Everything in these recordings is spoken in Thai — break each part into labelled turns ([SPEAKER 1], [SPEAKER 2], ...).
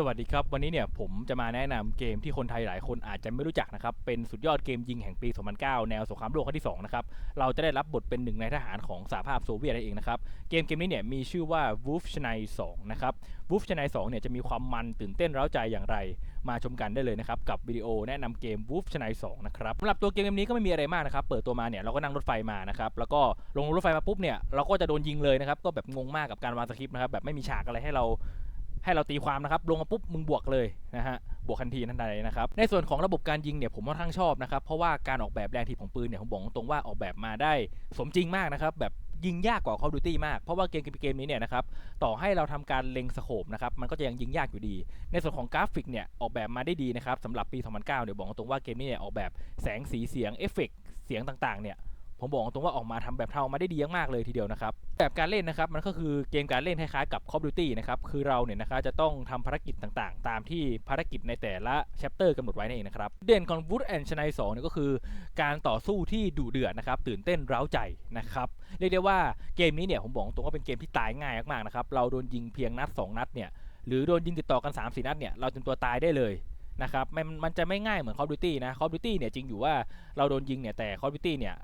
[SPEAKER 1] สวัสดีครับ วันนี้เนี่ยผมจะมาแนะนำเกมที่คนไทยหลายคนอาจจะไม่รู้จักนะครับ เป็นสุดยอดเกมยิงแห่งปี 2009 แนวสงครามโลกครั้งที่ 2 นะครับ เราจะได้รับบทเป็นหนึ่งในทหารของสหภาพโซเวียตนั่นเองนะครับ เกมเกมนี้เนี่ยมีชื่อว่า Wolf c h n a i 2 นะครับ Wolf c h n a i 2 เนี่ยจะมีความมันตื่นเต้นเร้าใจอย่างไร มาชมกันได้เลยนะครับ กับวิดีโอแนะนำเกม Wolf c h n a i 2 นะครับสำหรับตัวเกมเกมนี้ก็ไม่มีอะไรมากนะครับ เปิดตัวมาเนี่ยเราก็นั่งรถไฟมานะครับ แล้วก็ลงรถไฟมาปุ๊บเนี่ยเราก็จะโดนยิงเลยนะครับ ก็แบบงงมากกับการวางสคริปต์นะครับแบบไม่มีฉากอะไรให้เรา ให้เราตีความนะครับลงมาปุ๊บมึงบวกเลยนะฮะบวกทันทีทันใดนะครับในส่วนของระบบการยิงเนี่ยผมค่อนข้างชอบนะครับเพราะว่าการออกแบบแรงถีบของปืนเนี่ยผมบอกตรงว่าออกแบบมาได้สมจริงมากนะครับแบบยิงยากกว่า Call of Duty มาก เพราะว่าเกมเกมนี้เนี่ยนะครับต่อให้เราทำการเล็งสโคปนะครับมันก็จะยังยิงยากอยู่ดี ในส่วนของกราฟิกเนี่ยออกแบบมาได้ดีนะครับสำหรับปี 2009เดี๋ยวบอกตรงว่าเกมนี้เนี่ยออกแบบแสงสีเสียงเอฟเฟกต์เสียงต่างๆเนี่ย ผมบอกตรงว่าออกมาทำแบบเทามาได้ดีมากๆเลยทีเดียวนะครับ แบบการเล่นนะครับมันก็คือเกมการเล่นคล้ายๆกับ Call of Duty นะครับ คือเราเนี่ยนะครับจะต้องทำภารกิจต่างๆ ตามที่ภารกิจในแต่ละแชปเตอร์กำหนดไว้นั่นเองนะครับ เด่นของ Wood and c h n a i 2เนี่ยก็คือ การต่อสู้ที่ดุเดือดนะครับ ตื่นเต้นเร้าใจนะครับ เรียกได้ว่าเกมนี้เนี่ยผมบอกตรงว่าเป็นเกมที่ตายง่ายมากๆนะครับ เราโดนยิงเพียงนัด 2 นัดเนี่ย หรือโดนยิงติดต่อกัน3-4นัดเนี่ย เราจนตัวตายได้เลยนะครับมันมันจะไม่ง่ายเหมือน Call of Duty นะ Call of Duty เนี่ยจริงอยู่ว่าเราโดนยิงเนี่ยแต่ Call of Duty เนี่ย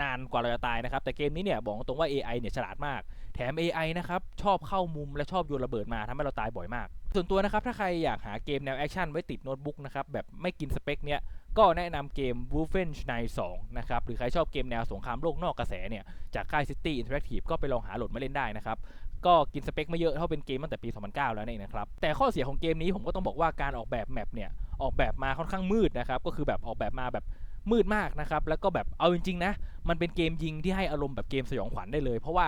[SPEAKER 1] นานกว่าเราจะตายนะครับ แต่เกมนี้เนี่ยบอกตรงว่า AI เนี่ยฉลาดมาก แถม AI นะครับชอบเข้ามุมและชอบโยนระเบิดมาทำให้เราตายบ่อยมาก ส่วนตัวนะครับถ้าใครอยากหาเกมแนวแอคชั่นไว้ติดโน้ตบุ๊กนะครับแบบไม่กินสเปคเนี่ยก็แนะนำเกม Wolfenstein 2 นะครับ หรือใครชอบเกมแนวสงครามโลกนอกกระแสเนี่ย จากค่าย City Interactive ก็ไปลองหาโหลดมาเล่นได้นะครับ ก็กินสเปคไม่เยอะเท่าเป็นเกมตั้งแต่ปี 2009 แล้วนั่นะครับ แต่ข้อเสียของเกมนี้ผมก็ต้องบอกว่าการออกแบบแมปเนี่ย ออกแบบมาค่อนข้างมืดนะครับ ก็คือแบบออกแบบมาแบบ มืดมากนะครับ แล้วก็แบบเอาจริงๆนะ มันเป็นเกมยิงที่ให้อารมณ์แบบเกมสยองขวัญได้เลย เพราะว่า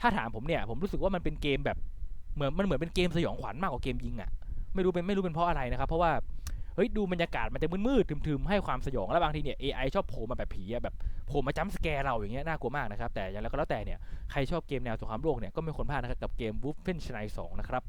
[SPEAKER 1] ถ้าถามผมเนี่ย ผมรู้สึกว่ามันเป็นเกมแบบเหมือนมันเหมือนเป็นเกมสยองขวัญมากกว่าเกมยิงอะ่ะ ไม่รู้เป็นไม่รู้เป็นเพราะอะไรนะครับ เพราะว่าเฮ้ยดูบรรยากาศมันจะมืดๆทึมๆให้ความสยองแล้วบางทีเนี่ย AI ชอบโผล่มาแบบผีแบบโผล่มาจัมป์สแกร์เราอย่างเงี้ยน่ากลัวมากนะครับแต่อย่างไรก็แล้วแต่เนี่ยใครชอบเกมแนวสงครามโลกเนี่ยก็ไม่ควรพลาดนะครับกับเกม Wolfenstein 2 นะครับ